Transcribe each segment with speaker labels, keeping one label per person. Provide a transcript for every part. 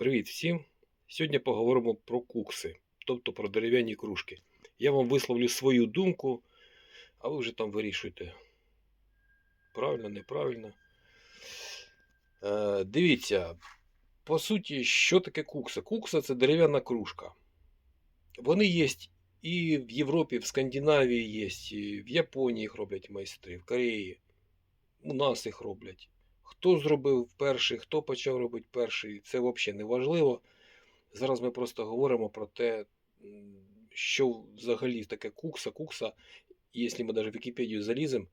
Speaker 1: Привіт всім! Сьогодні поговоримо про кукси, тобто про дерев'яні кружки. Я вам висловлю свою думку, а ви вже там вирішуйте. Правильно, неправильно. Е, дивіться, по суті, що таке кукса? Кукса це дерев'яна кружка. Вони є і в Європі, в Скандинавії є, і в Японії їх роблять майстри, в Кореї. У нас їх роблять. Хто зробив перший, хто почав робити перший, це взагалі не важливо. Зараз ми просто говоримо про те, що взагалі таке кукса. Кукса, якщо ми навіть в Вікіпедію заліземо,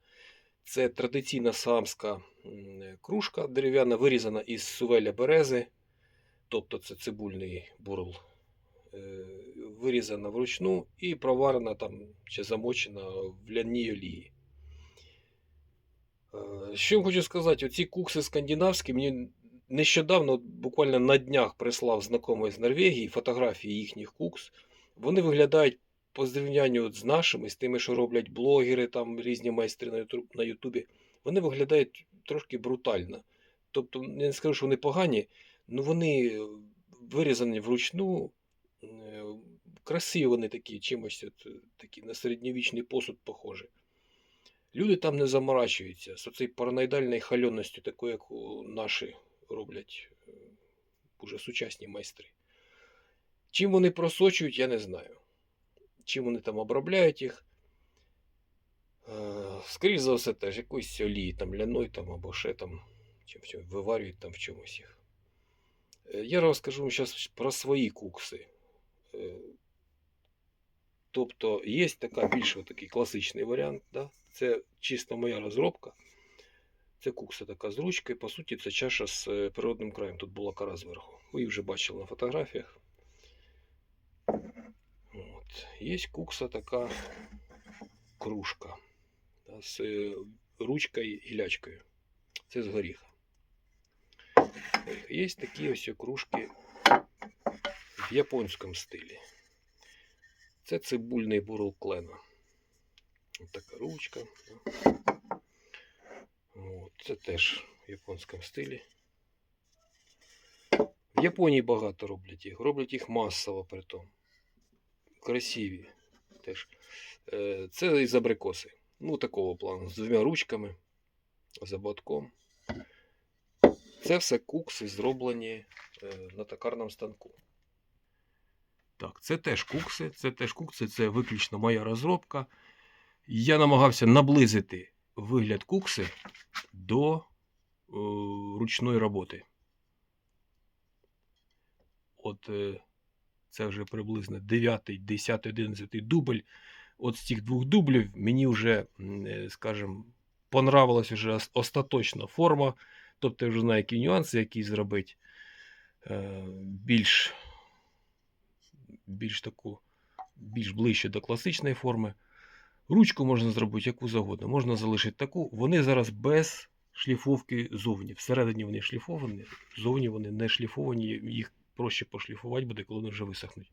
Speaker 1: це традиційна самська кружка дерев'яна, вирізана із сувеля берези, тобто це цибульний бурл, е, вирізана вручну і проварена там чи замочена в ляній олії. Е, Що я хочу сказати, оці кукси скандинавські мені нещодавно, буквально на днях прислав знайомий з Норвегії фотографії їхніх кукс. Вони виглядають по зрівнянню з нашими, з тими, що роблять блогери, там різні майстри на Ютубі. Вони виглядають трошки брутально. Тобто, я не скажу, що вони погані, але вони е, вирізані вручну. е, Красиві вони такі, чимось такі на середньовічний посуд похожі. Люди там не заморачуються з цією параноїдальною хальонністю, такою, як наші роблять е, уже сучасні майстри. Чим вони просочують, я не знаю. Чим вони там обробляють їх. Е, Скоріше за все, теж якоїсь олії, там ляной там, або ще там, чим, чим виварюють там в чомусь їх. Е, Я розкажу вам зараз про свої кукси. Тобто є така більш такий класичний варіант. Да? Це чисто моя розробка. Це кукса така з ручкою. По суті, це чаша з е, природним краєм. Тут була кара зверху. Ви її вже бачили на фотографіях. От. Є кукса така кружка да, з е, ручкою і лячкою. Це з горіха. Є такі ось кружки в японському стилі. Це цибульний бурл клена. Ось така ручка. От, це теж в японському стилі. В Японії багато роблять їх. Роблять їх масово при тому. Красиві теж. Е, Це із абрикоси. Ну, такого плану. З двома ручками, з ободком. Це все кукси зроблені е, на токарному станку. Так, це теж кукси, це теж кукси, це виключно моя розробка. Я намагався наблизити вигляд кукси до е, ручної роботи. От е, це вже приблизно 9, 10, 11 дубль. От з цих двох дублів мені вже, е, скажімо, понравилась вже остаточна форма. Тобто я вже знаю, які нюанси, які зробити більш більш таку, більш ближче до класичної форми. Ручку можна зробити яку завгодно. Можна залишити таку. Вони зараз без шліфовки зовні. Всередині вони шліфовані, зовні вони не шліфовані, їх проще пошліфувати буде, коли вони вже висохнуть.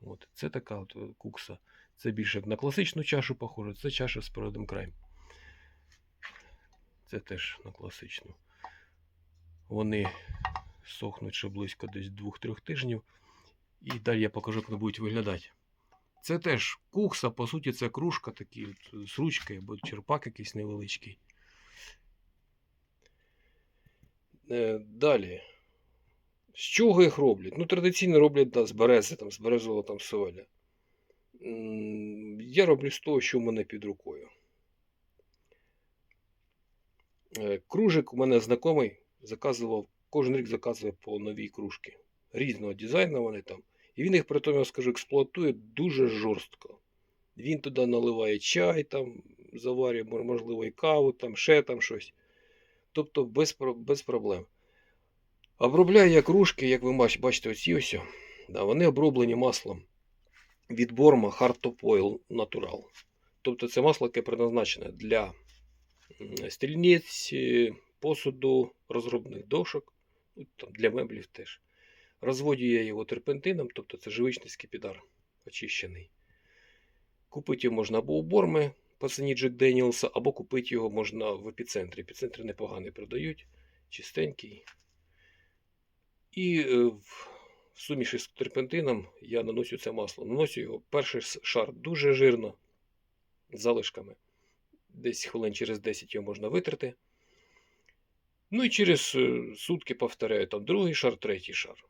Speaker 1: От. Це така от е, кукса. Це більше як на класичну чашу похоже, це чаша з передним краєм. Це теж на класичну. Вони сохнуть ще близько десь 2-3 тижнів. І далі я покажу, як вони будуть виглядати. Це теж кукса, по суті, це кружка такі з ручкою або черпак якийсь невеличкий. Е, Далі. З чого їх роблять? Ну, традиційно роблять да, з берези, там, з березового там совеля. М, Я роблю з того, що в мене під рукою. Е, Кружик у мене знайомий заказував, кожен рік заказує по новій кружки. Різного дизайну вони там. І він їх, при тому, я скажу, експлуатує дуже жорстко. Він туди наливає чай, там, заварює, можливо, і каву, там, ще там щось. Тобто без, без проблем. Обробляю я кружки, як ви бачите, оці ось. Да, вони оброблені маслом від Борма Hard Top Oil Natural. Тобто це масло, яке предназначене для е, посуду, розробних дошок, ну, там, для меблів теж. Розводю я його терпентином, тобто це живичний скипідар очищений. Купити його можна або у Борми по ціні Джек Деніелса, або купити його можна в епіцентрі. Епіцентри непоганий продають, чистенький. І е, в суміші з терпентином я наношу це масло. Наношу його перший шар дуже жирно, з залишками. Десь хвилин через 10 його можна витерти. Ну і через е, сутки повторяю, там другий шар, третій шар.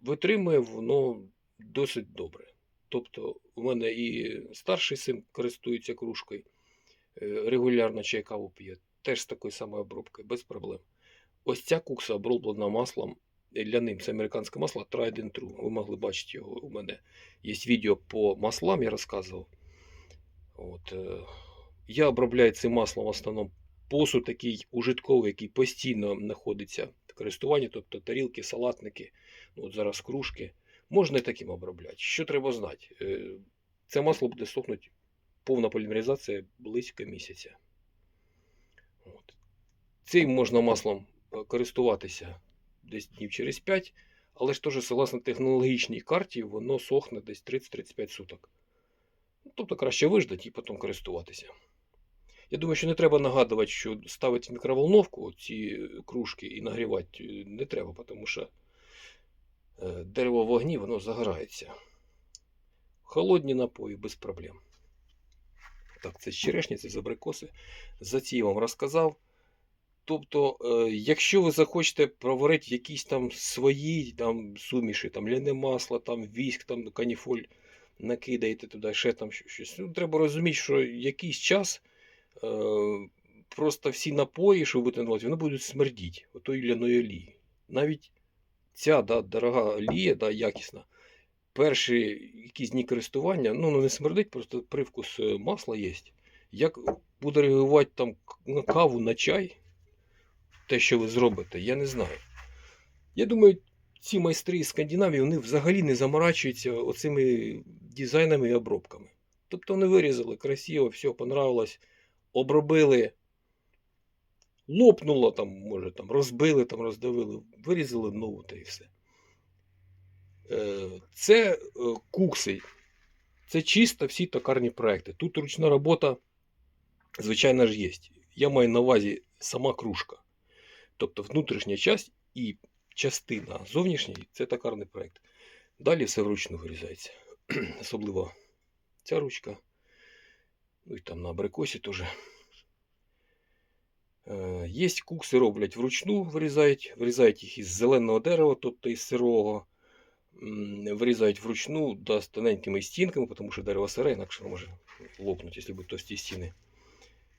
Speaker 1: Витримує воно досить добре. Тобто, у мене і старший син користується кружкою, е, регулярно чай каву п'є, теж з такою самою обробкою, без проблем. Ось ця кукса оброблена маслом ляним. Це американське масло Tried and True. Ви могли бачити його. У мене є відео по маслам, я розказував. От, е, я обробляю цим маслом в основному посуд такий ужитковий, який постійно знаходиться в користуванні, тобто тарілки, салатники, ну, от зараз кружки. Можна і таким обробляти. Що треба знати? Е, Це масло буде сохнути повна полімеризація близько місяця. От. Цим можна маслом е, користуватися десь днів через 5, але ж теж, согласно технологічній карті, воно сохне десь 30-35 суток. Ну, Тобто краще виждати і потім користуватися. Я думаю, що не треба нагадувати, що ставити мікроволновку ці кружки і нагрівати е, не треба, тому що е, дерево в вогні воно загорається. Холодні напої без проблем. Так, це з черешні, це з абрикоси. За ці я вам розказав. Тобто, е, якщо ви захочете проварити якісь там свої там, суміші, там ляне масло, там віск, там каніфоль, накидаєте туди ще там щось. Ну, треба розуміти, що якийсь час е, просто всі напої, що ви будете наливати, вони будуть смердіти отої ляної олії. Навіть ця да, дорога олія, да, якісна, перші якісь дні користування, ну, ну не смердить, просто привкус е, масла є. Як буде реагувати там на каву, на чай, те, що ви зробите, я не знаю. Я думаю, ці майстри з Скандинавії вони взагалі не заморачуються оцими дизайнами і обробками. Тобто вони вирізали красиво, все понравилось, обробили, лопнуло там, може, там, розбили, там, роздавили, вирізали нову та і все. Е, Це е, кукси. Це чисто всі токарні проекти. Тут ручна робота, звичайно ж, є. Я маю на увазі сама кружка. Тобто внутрішня часть і частина зовнішньої це токарний проект. Далі все вручну вирізається. Особливо ця ручка. Ну і там на абрикосі теж. Е, Є кукси роблять вручну, вирізають, вирізають їх із зеленого дерева, тобто із сирого. Вирізають вручну да, з тоненькими стінками, тому що дерево сире, інакше може лопнути, якщо будуть товсті стіни.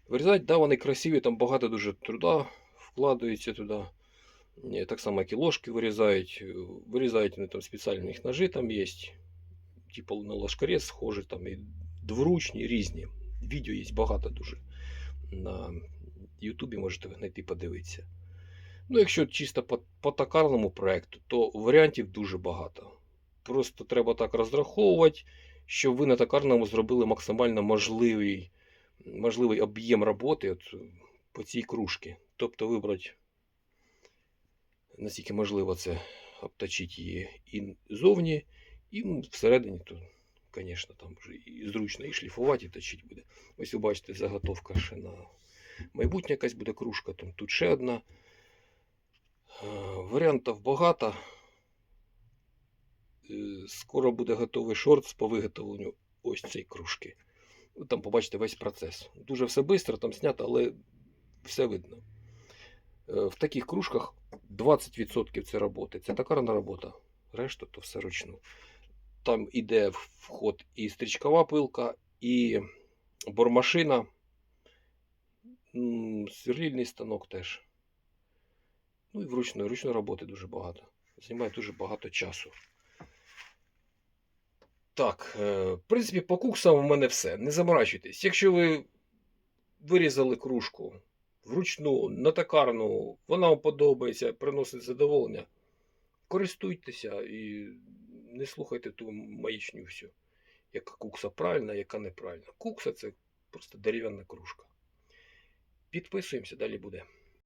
Speaker 1: Вирізають, да, вони красиві, там багато дуже труда вкладається туди. Е, Так само, як і ложки вирізають. Е, Вирізають вони там спеціальні у ножи там є. Типу на ложкарез схожі, там і двуручні, різні. Відео є багато дуже. На Ютубі можете знайти подивитися. Ну, якщо чисто по, по токарному проекту, то варіантів дуже багато. Просто треба так розраховувати, щоб ви на токарному зробили максимально можливий, можливий об'єм роботи от, по цій кружці. Тобто вибрати, наскільки можливо це обточити її і зовні, і всередині, то, звісно, там вже і зручно і шліфувати, і точити буде. Ось ви бачите, заготовка ще на майбутнє якась буде кружка, там тут ще одна. Е, Варіантів багато. Е, Скоро буде готовий шорт по виготовленню ось цієї кружки. Там побачите весь процес. Дуже все швидко, там знято, але все видно. Е, В таких кружках 20% це роботи. Це токарна робота. Решта то все ручну. Там іде вход і стрічкова пилка, і бормашина, сверлільний станок теж. Ну і вручну, ручної роботи дуже багато. Займає дуже багато часу. Так, е, в принципі, по куксам у мене все. Не заморачуйтесь. Якщо ви вирізали кружку вручну, на токарну, вона вам подобається, приносить задоволення, користуйтеся і не слухайте ту маячню всю. Яка кукса правильна, яка неправильна. Кукса це просто дерев'яна кружка. Підписуємося, далі буде.